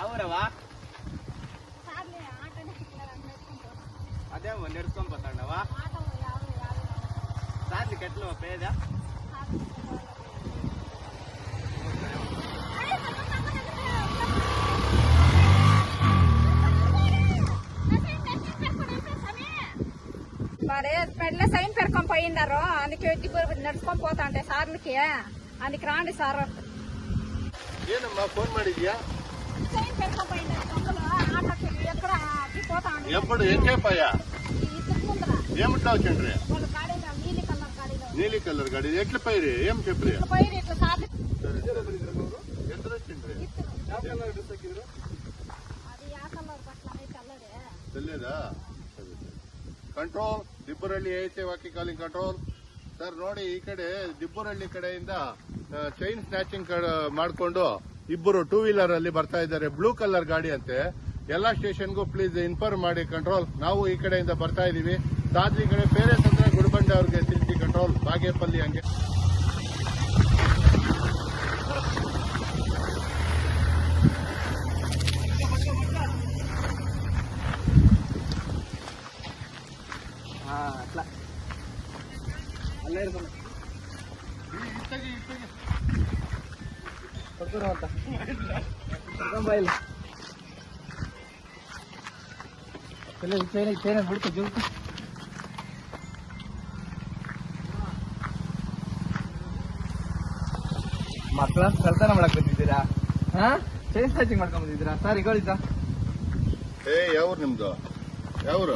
ಯಾವೂರವ ಸಾರ್ಲಿ ಆಟನೇ ಸಿಕ್ಕಿಲ್ಲ ಹಂಗ್ ನಡ್ಕೊಂಡ್ ಹೋದ. ಅದೇ ನೆಡ್ಸ್ಕೊಂಡ್ ಬತ್ತಾಂಡವ ಆಟ ಯಾರು ಯಾರು ಸಾರ್ಲಿ ಕೆಟ್ಲು ಪೇದ ಸಾರ್ಲಿ మరి పెళ్ళ సైన్ పెట్టుకొని పోయినారు అందుకే వచ్చి నడుచుకొని పోతా అంటే సార్లకి అందుకు రాండి సార్ ಏನಮ್ಮ ಫೋನ್ ಮಾಡಿದ್ಯಾ ఎప్పుడు ఎంకేపయ్యా ఇద్దరు ముందర ఏమిటావు చండ్రి వాళ్ళ గాడిలో నీలి కలర్ గాడిలో నీలి కలర్ గాడి ఎట్ల పైరి ఏం చెప్పి ఇట్లా పోయి ఇట్లా సార్లు ఎంత వచ్చిండ్రి అది యా కలర్ బట్టలు అయితే అల్లడే తెలియదా ಕಂಟ್ರೋಲ್ ದಿಬ್ಬರಳ್ಳಿ ಐತೆ ವಾಕಿ ಕಾಲಿಂಗ್ ಕಂಟ್ರೋಲ್ ಸರ್ ನೋಡಿ ಈ ಕಡೆ ದಿಬ್ಬರಳ್ಳಿ ಕಡೆಯಿಂದ ಚೈನ್ ಸ್ನ್ಯಾಚಿಂಗ್ ಮಾಡಿಕೊಂಡು ಇಬ್ಬರು ಟೂ ವೀಲರ್ ಅಲ್ಲಿ ಬರ್ತಾ ಇದ್ದಾರೆ ಬ್ಲೂ ಕಲರ್ ಗಾಡಿ ಅಂತೆ ಎಲ್ಲಾ ಸ್ಟೇಷನ್ಗೂ ಪ್ಲೀಸ್ ಇನ್ಫಾರ್ಮ್ ಮಾಡಿ ಕಂಟ್ರೋಲ್ ನಾವು ಈ ಕಡೆಯಿಂದ ಬರ್ತಾ ಇದೀವಿ ದಾದ್ರಿ ಕಡೆ ಬೇರೆ ಅಂದ್ರೆ ಗುಡ್ಬಂಡೆ ಅವ್ರಿಗೆ ತಿಳಿಸಿ ಕಂಟ್ರೋಲ್ ಬಾಗೇಪಲ್ಲಿ ಹಂಗೆ ಅಲ್ಲೇ ಕೊಡ್ಕೊಡು ಅಂತ ಜುಲ್ಕು ಮಕ್ಕಳ ಕಲ್ತನ ಮಾಡಕ್ ಬಂದಿದ್ದೀರಾ? ಹಾ? ಚೈನ್ ಸ್ಟ್ಯಾಚಿಂಗ್ ಮಾಡ್ಕೊಂಡ್ ಬಂದಿದ್ದೀರಾ? ಸರ್ ಈಗ ಏ ಯಾವ್ರು ನಿಮ್ದು? ಯಾವ್ರು?